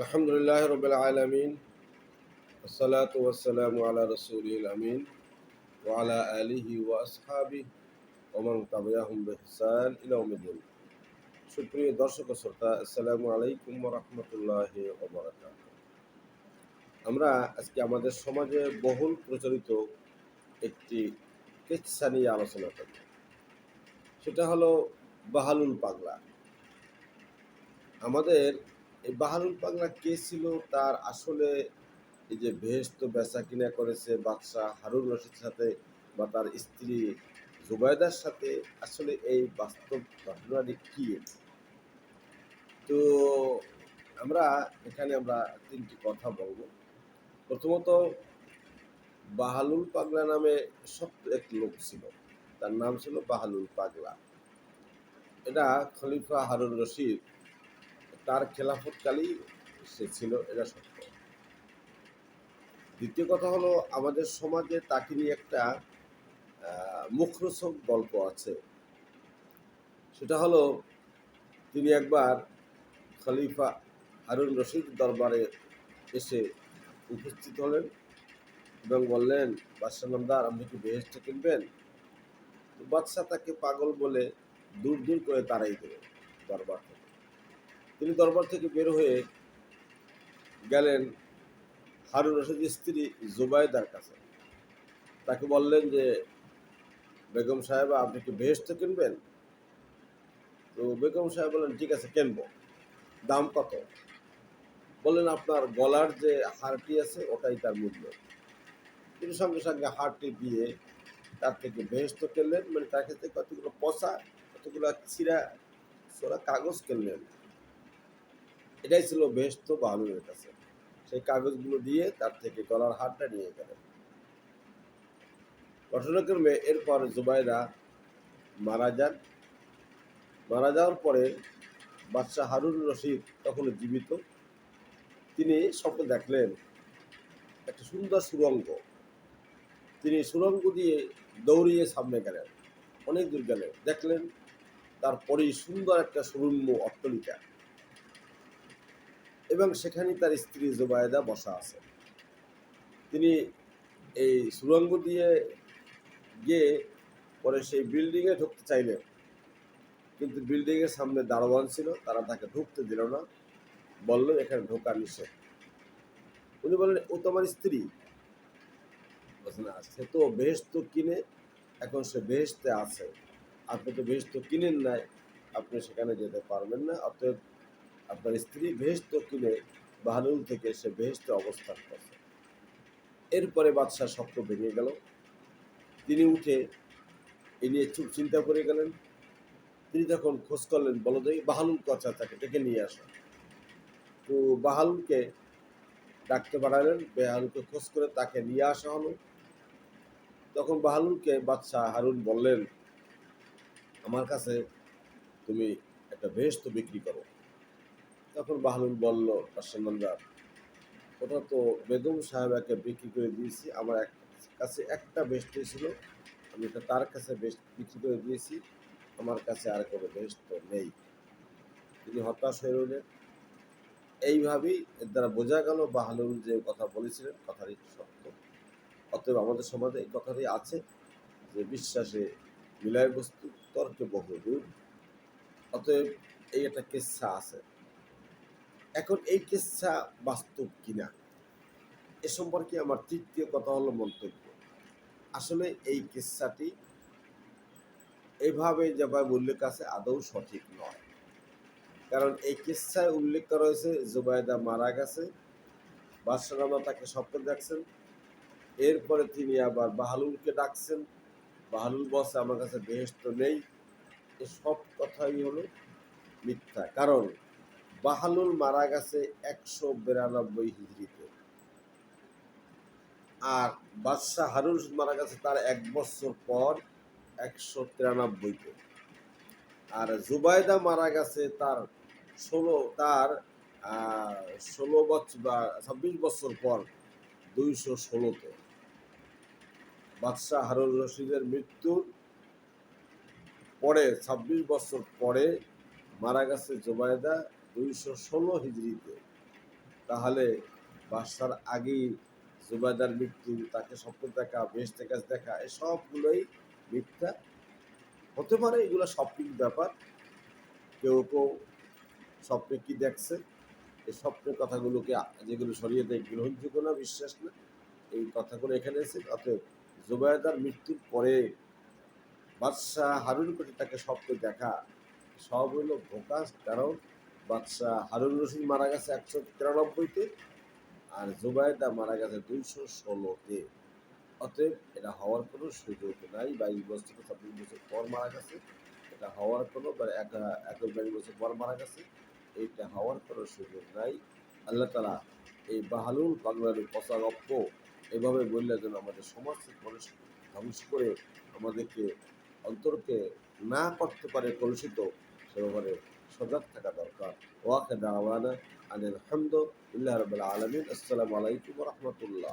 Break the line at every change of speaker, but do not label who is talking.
আলহামদুলিল্লাহ রবিল আলমিন, আসসালাত ওয়াসালাম আলা রসুলিল আমিন ওয়ালা আলিহি ওয়াসহাবি ওমান তাবিয়াহুম বেহসান ইলাউমিদ্দিন সুপ্রিয় দর্শক শ্রোতা, আসসালামু আলাইকুম রহমতুল্লাহ আমরা আজকে আমাদের সমাজে বহুল প্রচলিত একটি কিচ্ছা নিয়ে আলোচনা করব। সেটা হলো বাহালুল পাগলা। আমাদের এই বাহালুল পাগলা কে ছিল? তার আসলে এই যে ভেস্ত বেচা কিনা করেছে বাদশাহ হারুন রশিদের সাথে বা তার স্ত্রী জুবাইদার সাথে, আসলে এই বাস্তব ঘটনাটি কি? তো আমরা এখানে আমরা তিনটি কথা বলব। প্রথমত বাহালুল পাগলা নামে সত্য এক লোক ছিল। তার নাম ছিল বাহালুল পাগলা। এটা খলিফা হারুন রশিদ। তার খেলাফতকালেই সে ছিল, এটা সত্য। দ্বিতীয় কথা হলো, আমাদের সমাজে তাকে নিয়ে একটা মুখরোচক গল্প আছে। সেটা হলো, তিনি একবার খলিফা হারুন রশিদ দরবারে এসে উপস্থিত হলেন এবং বললেন, বাদশাহ নামদার, আপনি কি বেহেস্ট কিনবেন? বাদশাহ তাকে পাগল বলে দূর দূর করে তাড়াই দিলেন দরবার থেকে। তিনি দরবার থেকে বের হয়ে গেলেন হারুন রশিদের স্ত্রী জুবাইদার কাছে। তাকে বললেন যে, বেগম সাহেব, আপনি কি বেহেস্ত কিনবেন? তো বেগম সাহেব বললেন, ঠিক আছে, কিনবো। দাম কত? বললেন, আপনার গলার যে হারটি আছে, ওটাই তার মূল্য। তিনি সঙ্গে সঙ্গে হারটি দিয়ে তার থেকে বেহেস্ত কিনলেন। মানে তার ক্ষেত্রে কতগুলো পচা, কতগুলো ছিঁড়া সোরা কাগজ কিনলেন। এটাই ছিল বেহেস্ত বাহালুরের কাছে। সেই কাগজগুলো দিয়ে তার থেকে গলার হারটা নিয়ে গেলেন। ঘটনাক্রমে এরপর জুবাইরা মারা যান। মারা যাওয়ার পরে বাদশাহ হারুন রশিদ তখনও জীবিত। তিনি স্বপ্ন দেখলেন একটা সুন্দর সুরঙ্গ। তিনি সুরঙ্গ দিয়ে দৌড়িয়ে সামনে গেলেন, অনেক দূর গেলেন। দেখলেন তারপরেই সুন্দর একটা সুরম্য অট্টলিকা। এবং সেখানে তার স্ত্রী জুবায়দা বসা আছে। তিনি এই সুরঙ্গ দিয়ে গিয়ে পরে সেই বিল্ডিংয়ে ঢুকতে চাইলেন কিন্তু বিল্ডিংয়ের সামনে দারোয়ান ছিল, তারা তাকে ঢুকতে দিল না। বলল, এখানে ঢোকা নিষেধ। উনি বললেন, ও তোমার স্ত্রী। না, সে তো বেহেস্ত কিনে, এখন সে বেহেস্তে আছে। আপনি তো বেহেস্ত কিনেন নাই, আপনি সেখানে যেতে পারবেন না, অতএব আপনার স্ত্রী বেহেস্ত কিনে বাহালুল থেকে সে বেহেস্তে অবস্থান করছে। এরপরে বাদশাহ স্বপ্ন ভেঙে গেল। তিনি উঠে এ নিয়ে চুপ চিন্তা করে গেলেন। তিনি তখন খোঁজ করলেন বলদেই বাহালুল কচা তাকে ডেকে নিয়ে আসেন তো বাহালুলকে ডাকতে পাঠালেন বাহালুলকে খোঁজ করে তাকে নিয়ে আসা হলো। তখন বাহালুলকে বাদশাহ হারুন বললেন, আমার কাছে তুমি একটা ভেস্ত বিক্রি করো। তখন বাহালুল বলল পার্সেন্দার ওটা তো বেগম সাহেবাকে বিক্রি করে দিয়েছি। আমার এক কাছে একটা বেস্ট ছিল, আমি এটা তার কাছে বেস্ট বিক্রি করে দিয়েছি। আমার কাছে আর কোনো বেস্ট তো নেই। তিনি হতাশ হয়ে রইলেন। এইভাবেই এর দ্বারা বোঝা গেল বাহালুল যে কথা বলেছিলেন, কথাটি সত্য। অতএব আমাদের সমাজে এই কথাটি আছে যে বিশ্বাসে মিলায় বস্তু, তর্কে বহু দূর অতএব এই একটা কেচ্ছা আছে। এখন এই কেচ্ছা বাস্তব কিনা? এ সম্পর্কে আমার তৃতীয় কথা হলো মন্তব্য। আসলে এই কেচ্ছাটি এইভাবে যেভাবে উল্লেখ আছে, আদৌ সঠিক নয়। কারণ এই কিস্সায় উল্লেখ করা হয়েছে জুবাইদা মারা গেছে বাদশাহ তাকে স্বপ্ন দেখছেন, এরপরে তিনি আবার বাহালুলকে ডাকছেন, বাহালুল বসে আমার কাছে বেহেস্ত নেই। এ সব কথাই হলো মিথ্যা। কারণ বাহালুল মারা গেছে একশো বিরানব্বই হিজড়িতে। আর বাদশাহ হারুন মারা গেছে তার এক বছর পর একশো তিরানব্বইতে। আর জুবাইদা মারা গেছে তার ষোলো তার ষোলো বছর বা ছাব্বিশ বছর পর দুইশো ষোলোতে। বাদশাহ হারুন রশিদের মৃত্যুর পরে, ছাব্বিশ বছর পরে মারা গেছে জুবাইদা দুইশো ষোলো হিজড়িতে। তাহলে বাদশার আগেই জুবাইদার মৃত্যু, তাকে স্বপ্ন দেখা বেশ দেখা এই সবগুলোই মিথ্যা। হতে পারে এগুলো স্বপ্নিক ব্যাপার। কেউ কেউ স্বপ্নে কি দেখছে? এই স্বপ্নের কথাগুলোকে যেগুলো শরীয়তে গ্রহণযোগ্য না, বিশ্বাস না, এই কথাগুলো এখানে এসে, অতএব জুবাইদার মৃত্যুর পরে বাদশাহ হারুন করে তাকে স্বপ্নে দেখা, সব হলো ভোকাস, কারণ বাদশাহ হারুন রশিদ মারা গেছে একশো তিরানব্বইতে আর জুবাইদা মারা গেছে দুইশো ষোলোতে। অতএব এটা হওয়ার কোনো সুযোগ নাই। বাইশ বছর থেকে ছাব্বিশ বছর পর মারা গেছে। এটা হওয়ার কোনো বা এক একুশ বাইশ বছর পর মারা গেছে। এইটা হওয়ার কোনো সুযোগ নাই। আল্লাহ তালা এই বাহালুল বাংলার পচা গপ্প এভাবে বললে যেন আমাদের সমাজকে মানুষ ধ্বংস করে আমাদেরকে অন্তরকে না করতে পারে কলুষিত সে ব্যাপারে সজাগ থাকা দরকার ওয়াকে দাওয়ানা আনিল হামদ ইল্লাহ রবিল আলমিন আসসালামু আলাইকুম রহমতুল্লাহ